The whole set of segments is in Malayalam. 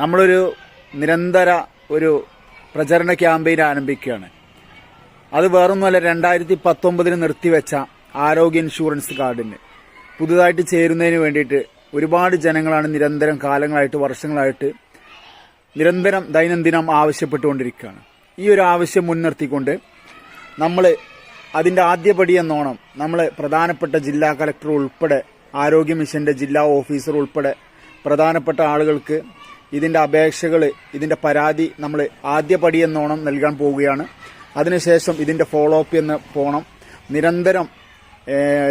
നമ്മളൊരു നിരന്തര ഒരു പ്രചരണ ക്യാമ്പയിൻ ആരംഭിക്കുകയാണ്. അത് വേറൊന്നുമല്ല രണ്ടായിരത്തി പത്തൊമ്പതിന് നിർത്തിവെച്ച ആരോഗ്യ ഇൻഷുറൻസ് കാർഡിന്. പുതുതായിട്ട് ചേരുന്നതിന് വേണ്ടിയിട്ട് ഒരുപാട് ജനങ്ങളാണ് നിരന്തരം കാലങ്ങളായിട്ട് വർഷങ്ങളായിട്ട് നിരന്തരം ദൈനംദിനം ആവശ്യപ്പെട്ടുകൊണ്ടിരിക്കുകയാണ്. ഈ ഒരു ആവശ്യം മുൻനിർത്തിക്കൊണ്ട് നമ്മൾ അതിന്റെ ആദ്യപടി എന്നോണം നമ്മൾ പ്രധാനപ്പെട്ട ജില്ലാ കലക്ടർ ഉൾപ്പെടെ ആരോഗ്യ മിഷന്റെ ജില്ലാ ഓഫീസർ ഉൾപ്പെടെ പ്രധാനപ്പെട്ട ആളുകൾക്ക് ഇതിന്റെ അപേക്ഷകൾ ഇതിന്റെ പരാതി നമ്മൾ ആദ്യപടി എന്നോണം നൽകാൻ പോവുകയാണ്. അതിനുശേഷം ഇതിന്റെ ഫോളോ അപ്പ് എന്ന് പോകണം നിരന്തരം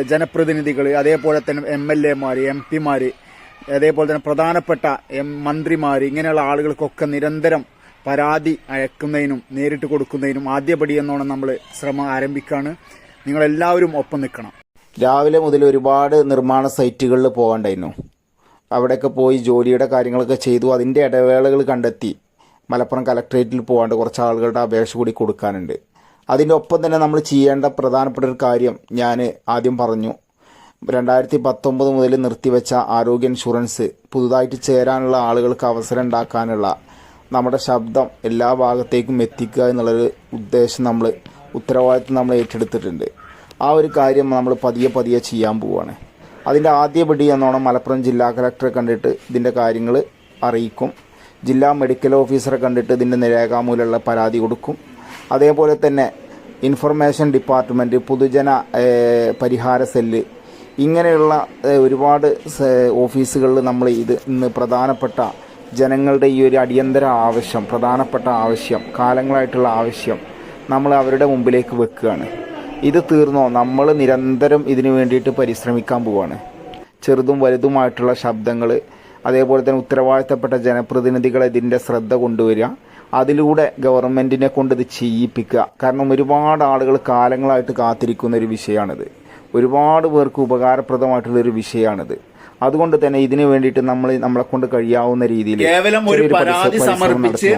ജനപ്രതിനിധികൾ അതേപോലെ തന്നെ എം എൽ എമാർ എം പിമാർ അതേപോലെ തന്നെ പ്രധാനപ്പെട്ട എം മന്ത്രിമാർ ഇങ്ങനെയുള്ള ആളുകൾക്കൊക്കെ നിരന്തരം പരാതി അയക്കുന്നതിനും നേരിട്ട് കൊടുക്കുന്നതിനും ആദ്യപടി എന്നോണം നമ്മൾ ശ്രമം ആരംഭിക്കുകയാണ് നിങ്ങളെല്ലാവരും ഒപ്പം നിൽക്കണം. രാവിലെ മുതൽ ഒരുപാട് നിർമ്മാണ സൈറ്റുകളിൽ പോകണ്ടായിരുന്നു. അവിടെയൊക്കെ പോയി ജോലിയുടെ കാര്യങ്ങളൊക്കെ ചെയ്തു. അതിന്റെ ഇടവേളകൾ കണ്ടെത്തി. മലപ്പുറം കലക്ട്രേറ്റിൽ പോകാണ്ട് കുറച്ച് ആളുകളുടെ അപേക്ഷ കൂടി കൊടുക്കാനുണ്ട്. അതിന്റെ ഒപ്പം തന്നെ നമ്മൾ ചെയ്യേണ്ട പ്രധാനപ്പെട്ട ഒരു കാര്യം ഞാൻ ആദ്യം പറഞ്ഞു. രണ്ടായിരത്തി പത്തൊമ്പത് മുതൽ നിർത്തിവെച്ച ആരോഗ്യ ഇൻഷുറൻസ് പുതുതായിട്ട് ചേരാനുള്ള ആളുകൾക്ക് അവസരം ഉണ്ടാക്കാനുള്ള നമ്മുടെ ശബ്ദം എല്ലാ ഭാഗത്തേക്കും എത്തിക്കുക എന്നുള്ളൊരു ഉദ്ദേശം നമ്മൾ ഉത്തരവാദിത്വം നമ്മൾ ഏറ്റെടുത്തിട്ടുണ്ട്. ആ ഒരു കാര്യം നമ്മൾ പതിയെ പതിയെ ചെയ്യാൻ പോവുകയാണ് അതിന്റെ ആദ്യപടി എന്നോണം മലപ്പുറം ജില്ലാ കലക്ടറെ കണ്ടിട്ട് ഇതിന്റെ കാര്യങ്ങൾ അറിയിക്കും. ജില്ലാ മെഡിക്കൽ ഓഫീസറെ കണ്ടിട്ട് ഇതിന്റെ നിരേഖാമൂലമുള്ള പരാതി കൊടുക്കും. അതേപോലെ തന്നെ ഇൻഫർമേഷൻ ഡിപ്പാർട്ട്മെന്റ് പൊതുജന പരിഹാര സെല്ല് ഇങ്ങനെയുള്ള ഒരുപാട് ഓഫീസുകളിൽ നമ്മൾ ഇത് ഇന്ന് പ്രധാനപ്പെട്ട ജനങ്ങളുടെ ഈ ഒരു അടിയന്തര ആവശ്യം പ്രധാനപ്പെട്ട ആവശ്യം കാലങ്ങളായിട്ടുള്ള ആവശ്യം നമ്മൾ അവരുടെ മുമ്പിലേക്ക് വെക്കുകയാണ്. ഇത് തീർന്നോ? നമ്മൾ നിരന്തരം ഇതിനു വേണ്ടിയിട്ട് പരിശ്രമിക്കാൻ പോവാണ്. ചെറുതും വലുതുമായിട്ടുള്ള ശബ്ദങ്ങൾ അതേപോലെ തന്നെ ഉത്തരവാദിത്തപ്പെട്ട ജനപ്രതിനിധികൾ ഇതിന്റെ ശ്രദ്ധ കൊണ്ടുവരിക അതിലൂടെ ഗവൺമെന്റിനെ കൊണ്ട് ഇത് ചെയ്യിപ്പിക്കുക. കാരണം ഒരുപാട് ആളുകൾ കാലങ്ങളായിട്ട് കാത്തിരിക്കുന്ന ഒരു വിഷയമാണിത്. ഒരുപാട് പേർക്ക് ഉപകാരപ്രദമായിട്ടുള്ള ഒരു വിഷയമാണിത്. അതുകൊണ്ട് തന്നെ ഇതിനു വേണ്ടിയിട്ട് നമ്മൾ നമ്മളെ കൊണ്ട് കഴിയാവുന്ന രീതിയിൽ കേവലം ഒരു പരാതി സമർപ്പിച്ച്.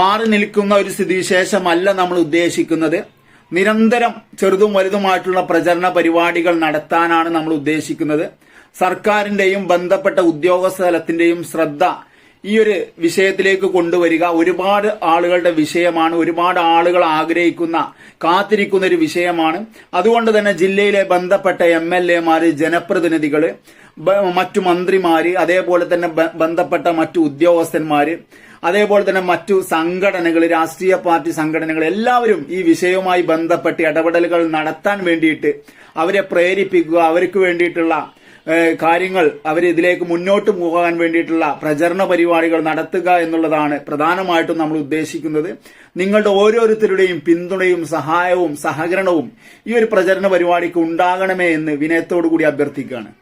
മാറി നിൽക്കുന്ന ഒരു സ്ഥിതിവിശേഷമല്ല നമ്മൾ ഉദ്ദേശിക്കുന്നത്. നിരന്തരം ചെറുതും വലുതുമായിട്ടുള്ള പ്രചരണ പരിപാടികൾ നടത്താനാണ് നമ്മൾ ഉദ്ദേശിക്കുന്നത്. സർക്കാരിന്റെയും ബന്ധപ്പെട്ട ഉദ്യോഗസ്ഥ തലത്തിന്റെയും ശ്രദ്ധ ഈ ഒരു വിഷയത്തിലേക്ക് കൊണ്ടുവരിക. ഒരുപാട് ആളുകളുടെ വിഷയമാണ്. ഒരുപാട് ആളുകൾ ആഗ്രഹിക്കുന്ന കാത്തിരിക്കുന്ന ഒരു വിഷയമാണ്. അതുകൊണ്ട് തന്നെ ജില്ലയിലെ ബന്ധപ്പെട്ട എം എൽ എമാര് ജനപ്രതിനിധികൾ മറ്റു മന്ത്രിമാര് അതേപോലെ തന്നെ ബന്ധപ്പെട്ട മറ്റു ഉദ്യോഗസ്ഥന്മാര് അതേപോലെ തന്നെ മറ്റു സംഘടനകൾ രാഷ്ട്രീയ പാർട്ടി സംഘടനകൾ എല്ലാവരും ഈ വിഷയവുമായി ബന്ധപ്പെട്ട് ഇടപെടലുകൾ നടത്താൻ വേണ്ടിയിട്ട് അവരെ പ്രേരിപ്പിക്കുക അവർക്ക് വേണ്ടിയിട്ടുള്ള കാര്യങ്ങൾ അവർ ഇതിലേക്ക് മുന്നോട്ട് പോകാൻ വേണ്ടിയിട്ടുള്ള പ്രചരണ പരിപാടികൾ നടത്തുക എന്നുള്ളതാണ് പ്രധാനമായിട്ടും നമ്മൾ ഉദ്ദേശിക്കുന്നത്. നിങ്ങളുടെ ഓരോരുത്തരുടെയും പിന്തുണയും സഹായവും സഹകരണവും ഈ ഒരു പ്രചരണ പരിപാടിക്ക് ഉണ്ടാകണമേ എന്ന് വിനയത്തോടു കൂടി അഭ്യർത്ഥിക്കുകയാണ്.